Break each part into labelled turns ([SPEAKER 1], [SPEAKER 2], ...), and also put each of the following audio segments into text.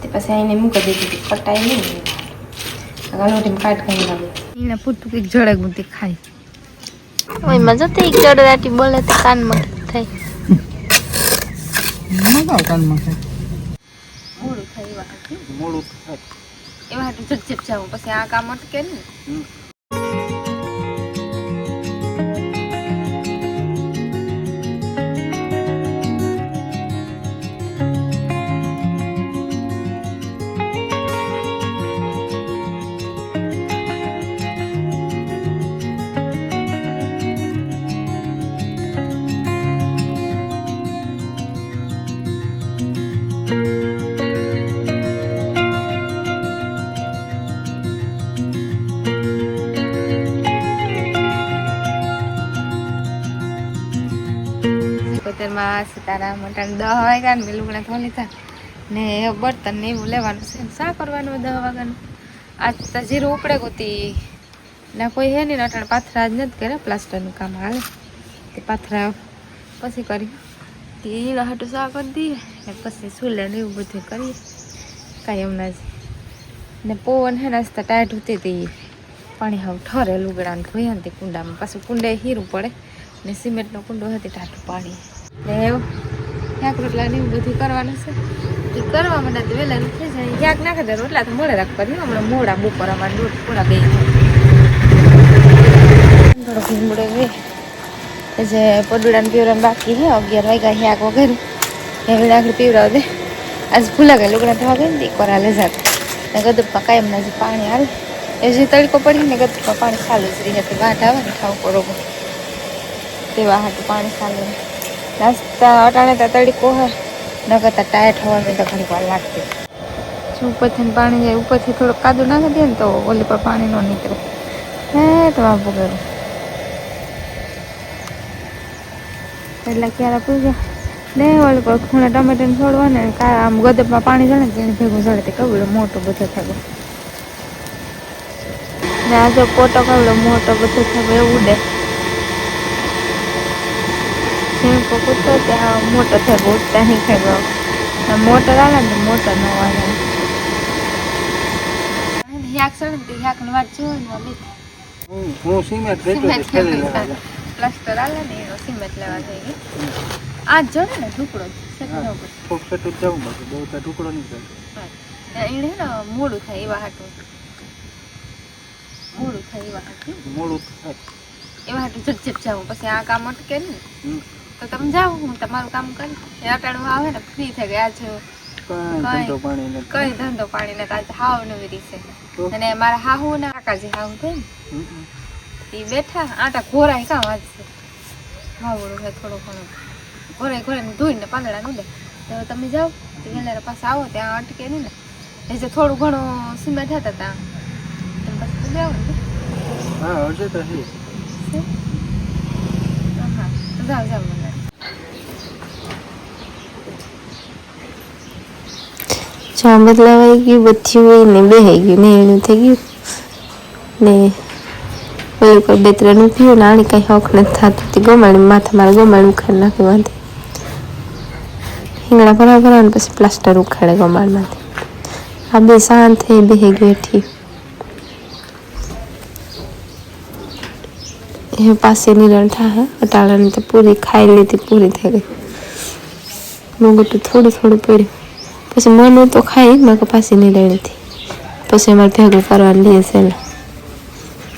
[SPEAKER 1] તે પછી આઈને મૂકી દીધી કટાઈ નહીં ગાલોટી કાટ કરી લાગે એને પૂરતું કંઈક જડે ગુંતી ખાય
[SPEAKER 2] ઓયમાં જતી એક ચડરાટી બોલે તો કાનમાં થાય
[SPEAKER 3] મગાવ કાનમાં છે
[SPEAKER 1] મોડું થાય એવા
[SPEAKER 3] મોડું થાય
[SPEAKER 1] એવા હાટું ઝટઝટ જાવ પછી આ કામ અટકે ને સિકોતેરમાં સીતારામ, અટાણે દહ વાગ્યા ને લુગડા ધોઈ લીધા ને બર્તન ને એવું લેવાનું છે. શા કરવાનું દહ વાગ્યાનું? આજ તો જીરું ઉપડે ગોતી. ના કોઈ હે નહીં અટાણ પાથરા જ નથી કરે પ્લાસ્ટરનું કામ હાલે તે પાથરા પછી કરી તે ઈલા હાટું શા કરી દઈએ? ને પછી સુલે ને એવું બધું કરીએ. કાંઈ હમણાં જ ને પવન હે નાસ્તા ટાઈટ હોતી હતી. પાણી હવે ઠરે લુગડાને ધોયા ને તે કુંડામાં. પાછું કુંડે હીરું પડે. ને સિમેન્ટનો કુંડો હતી ટાટું પાણી. એવું. શાક રોટલા ને એવું બધું કરવાનું છે. કરવા માટે તો વહેલા થઈ જાય. ક્યાંક નાખે તો રોટલા તો મોડે રાખ કરી હમણાં મોડા બપોર અમારે દોઢ બે થોડોક લીમડો જે પડુડાને પીવરાને બાકી હે. અગિયાર વાગ્યા શાક વગેરે. એવી આગળ પીવરાવ દે. આજ ભૂલા ગયા લુગડા થવા ને કોરા લે જાત. ને ગદપમાં કાયમના જે પાણી હાલે. એ જે તડકો પડી ને પાણી ચાલુ જ રહી. હતી વાટ આવે ને ખાવ કરો તેવા હાથ પાણી ચાલુ નાસ્તા અટાણે તો તડકો હે ન કરતા ટાયર થવાની તો ઘણી વાર લાગતી. જો ઉપરથી પાણી જાય, ઉપરથી થોડુંક કાદુ નાખી દે ને તો ઓલી પર પાણી ન નીકળે. હે તો વાપુ કરું એટલે ક્યારે પૂજા ને ઓલી પર ખૂણે ટમેટાને છોડવા ને આમ ગદપમાં પાણી જળે ને તેને ભેગું જળે તે કવડો મોટો બધો થયો. ને આ જો પોટો કવડો મોટો બધો થયો એવું ઉડે. જેમ કૂતો ત્યાં મોટો થાય ત્યાં નહીં થયો મોટર આવે ને મોટર ન આવે યાક સળે યાકની વાત
[SPEAKER 3] હું હું સિમેન્ટ.
[SPEAKER 1] પ્લાસ્ટર આલે ને એનો સિમેન્ટ લેવા જઈ આ જોડે ને ટુકડો
[SPEAKER 3] હા. થોડુંક સેટું જ જવું બાકી બહુ તો ટુકડો નહીં થાય.
[SPEAKER 1] એને ને મોડું થાય એવા હાટું. મોડું થાય એવા હાટું.
[SPEAKER 3] મોડું થાય.
[SPEAKER 1] એવા હાટું ઝટઝટ જાવું પછી આ કામ અટકે ને. તો તમે જાઓ હું તમારું કામ કરી અટાણું આવે ને ફ્રી થઈ ગયા છો.
[SPEAKER 3] કાંઈ. ધંધો પાણી
[SPEAKER 1] ને આજે હાવ નવી રીસે? અને મારા હાહુ ને કાકાજી હાહુ થઈ ને. એ બેઠા આટા ઘોરાય કામ વાંચશે હાવડું છે થોડું ઘણું. ઘોરાય ઘોરાય ધોઈને પાંદડા નું દે. તો તમે જાઓ તો પાસે આવો ત્યાં અટકે નહીં ને. એ જે થોડું ઘણું સિમેન્ટ હતા ત્યાં તમે પછી જાઓ ને.
[SPEAKER 3] હા હજુ તો?
[SPEAKER 1] હા જાઓ જાઓ. મને
[SPEAKER 2] ચા બદલાવાઈ ગયું બધું હોય ને બેહાઈ ગયું, ને એનું થઈ ગયું? ને ઓલું કોઈ બે ત્રણ ઉભ્યું ને આણી કાંઈ હોખ નથી થતું. તે ગમાડી માથા મારે ગમાડી ઉખાડી નાખી વાંધે. હિંગણા ભરા ભરા ને પછી પ્લાસ્ટર ઉખાડે ગમાડમાંથી આ બે શાંત થઈ બેહી ગયું ઠીક એ પાસે નિરણ થાય અટાળાની તો પૂરી ખાઈ લીધી, પૂરી થઈ ગઈ. મોગટું થોડું થોડું પડ્યું. પછી મનું તો ખાઈ મેં પાછી નિરણ હતી પછી અમારે ભેગું કરવાનું લઈએ છે ને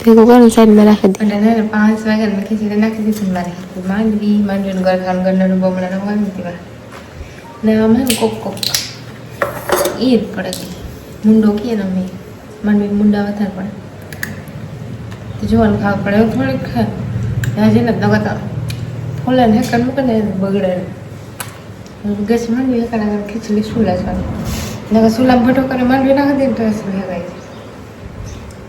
[SPEAKER 2] ભેગું કરીને સાઈડમાં રાખી
[SPEAKER 1] દીધું. પાંચ વાગ્યા નાખી દીધું નાખી દીધી મારે. માંડવી, માંડવીનું ગરખાનું ગરનાનું બમણાનું વાવી દીધા ને આમ ને કોક કોક. એ જ પડે કે મુંડો કીએ ને અમે. માંડવી મુંડા વધારે પડે. તો જોવાનું ખાવું પડે. થોડીક ખાય ત્યાં જઈને નગર ફૂલે ને હેકર મૂકે ને બગડે. ને ગેસ માંડવી હેકર આગળ ખીચડી સુલા છે નગર સુલામાં ભટો કરે માંડવી નાખી દે તો એ છે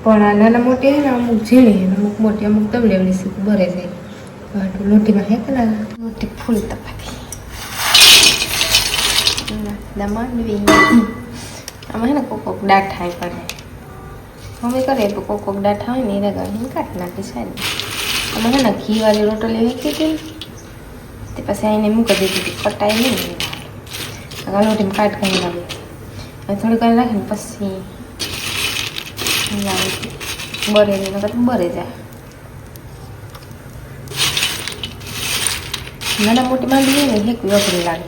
[SPEAKER 1] પણ આ નાના મોટી ને અમુક ઝીણી અમુક મોટી અમુક એવડી સીક ભરે છે આટલું લોટીમાં હે કે મોટી ફૂલ તપાતી માંડવી આમાં હે ને કોક કોક ડાઠા પડે મમ્મી કરે તો કોક કોક ડાઠા હોય ને એને ગાડી કાઢી નાખી છે આમાં હે ને ઘી વાળી રોટલી વેચી હતી તે પછી આઈને મૂકી દીધી હતી કટાઈ નહીં ગાલોટીમાં કાટ કરી લાવી હવે થોડીક વાર નાખીને પછી લાવી બરે નહીં બરે જાય નાના મોટી માંડી ને એક અઘરી લાગે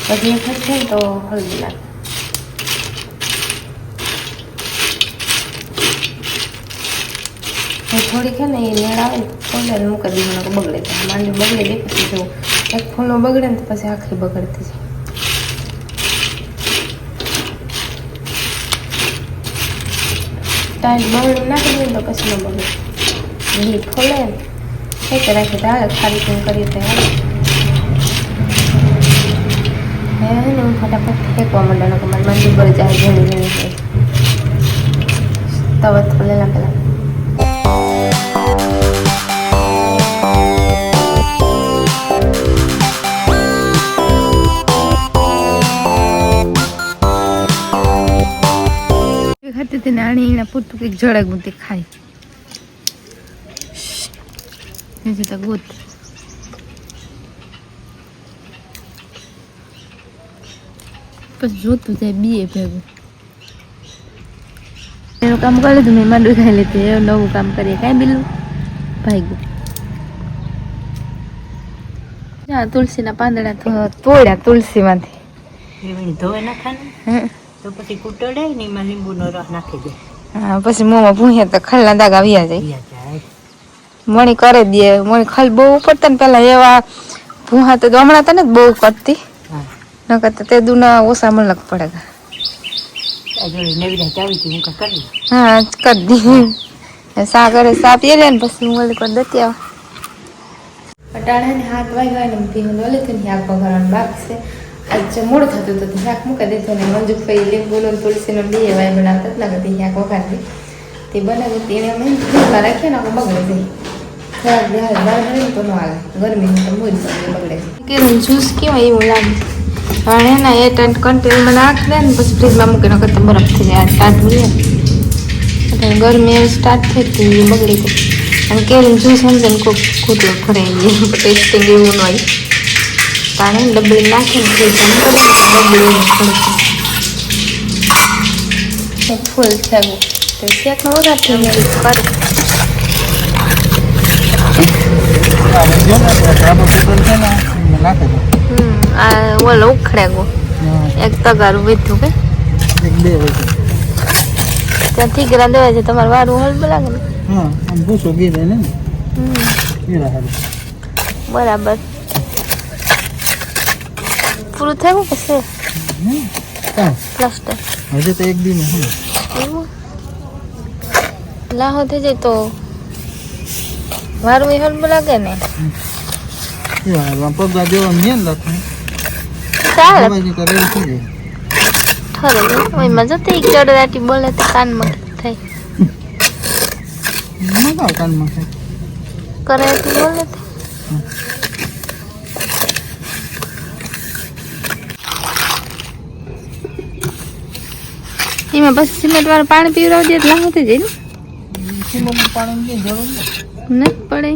[SPEAKER 1] પછી એક થાય તો હળવી લાગે એ થોડીક છે ને એ મેળ આવે ને ફોલે મૂકી દીધું કે બગડે છે માંડવી બગડે દે પછી જો એક ફૂલો બગડે ને તો પછી આખી બગડતી છે ટાઈમ બગડ નાખી દઈએ તો પછી ન બગડે. ઘી ફોલે ને ફેંકે રાખી તો હાલે ખાલી તેમ કરીએ તો હાલે. હે, હું ફટાફટ ફેંકવા માંડે, નકર મારી માંડવી બળી જાય ઘણી ઘણી તવત ખોલેલા પેલા. ખાતી નાની એના પૂરતું કંઈક જડક મૂતી ખાય હજી ગોત. પછી જોતું જાય બીએ ભેગું. એનું કામ કરી લીધું મેં માંડવી ખાઈ લીધી એવું નવું કામ કરીએ. કાંઈ બીલું ભાઈ ગયું. હા તુલસીના પાંદડા તો તોડ્યા તુલસીમાંથી.
[SPEAKER 4] ધોવે નાખવાનું? તો પછી કૂટડે ને એમાં લીંબુનો રસ નાખી દે.
[SPEAKER 1] હા પછી મોંમાં ભૂંયા તો ખલના દાગા આવ્યા જાય. મણી કરે દે મણી ખલ બહુ ઉપડતા ને પેલા એવા ભૂહા તો હમણાં તને બહુ કરતી ન કરતા તે દુના ઓછા મલક પડે
[SPEAKER 4] આ જોડે નવી ચાવી હતી હું કરી
[SPEAKER 1] હા કરી દી સા કરે સા પીએ લે ને પછી હું ઓલી કરી દતી આવ. અટાણે ને હાથ વાગ્યા ને ભી હું ઓલી થઈને શાક વઘારવાનું બાકી છે. આજ મોડું થતું હતું શાક મૂકી દીધો ને મંજુ ફઈ લીંબુનો ને તુલસીનો બે વાય બનાવતા જ લાગે હાક વખાતી તે બનાવી તેણે અમે ફ્રીજમાં રાખીએ ને આપણે બગડે જાય બહાર નીકળે તો ન હાલે ગરમીની તો મોજ બગડે કે જ્યુસ કેવાય એવું લાગે. પણ એના એ ટેન્ટ કન્ટેનરમાં નાખ દે ને પછી ફ્રીજમાં મૂકીને કરતા બરફ થઈ જાય સ્ટાર્ટ હોય એટલે ગરમી એવી સ્ટાર્ટ થઈ હતી એ બગડી ગઈ અને કેરીનું જ્યુસ સમજે ને કોઈ ખૂટલો ભરાઈ જાય ટેસ્ટિંગ એવું ન હોય પાણી ડબલી નાખે ને ફ્રીજમાં મૂકી દે ડબલી ફૂલ થયું તો શેકમાં વગાડ થઈ જાય કરું
[SPEAKER 3] આ વધ્યો ને એટલે ધાબો પેટ્રોલ છે ને એમાં નાખી દો
[SPEAKER 1] હમ આ ઓલો ઉખડે ગો
[SPEAKER 3] હા,
[SPEAKER 1] એક તગારું વીધું કે?
[SPEAKER 3] એક બે હોય છે
[SPEAKER 1] તમારે વારું હલ લાગે ને.
[SPEAKER 3] હા આમ ભૂસો ગીરે ને. ગીરા
[SPEAKER 1] બરાબર. પૂરું થયું કે છે? પ્લાસ્ટર.
[SPEAKER 3] હજી તો એક દીનું
[SPEAKER 1] એવું? લાહો થઈ જાય તો વારું એ હલબું લાગે ને
[SPEAKER 3] કેવા હારું આમ પગા જેવા મેન લાગે
[SPEAKER 1] ચાલે
[SPEAKER 3] દવાઈ તો રેડી થઈ જાય
[SPEAKER 1] ઠરે એમાં જતી ચડદાટી બોલે તો કાનમાં થાય
[SPEAKER 3] મગાવ કાનમાં છે
[SPEAKER 1] કરે તો બોલે તો એમાં પછી સિમેન્ટ વાળું પાણી પીવડાવી દે એટલે લાહો થઈ જાય ને
[SPEAKER 3] સિમેન્ટનું પાણીની કઈ જરૂર નથી
[SPEAKER 1] નથી પડે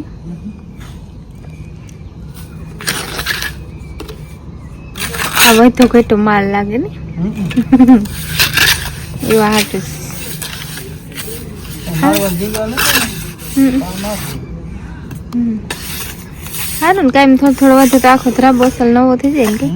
[SPEAKER 1] આ વધુ ઘટો માલ લાગે ને. એવા હાટું. સારું ને કાંઈ થોડો થોડો વધુ તો આખો ધ્રાબ અસલ નવો થઈ જાય ને કે.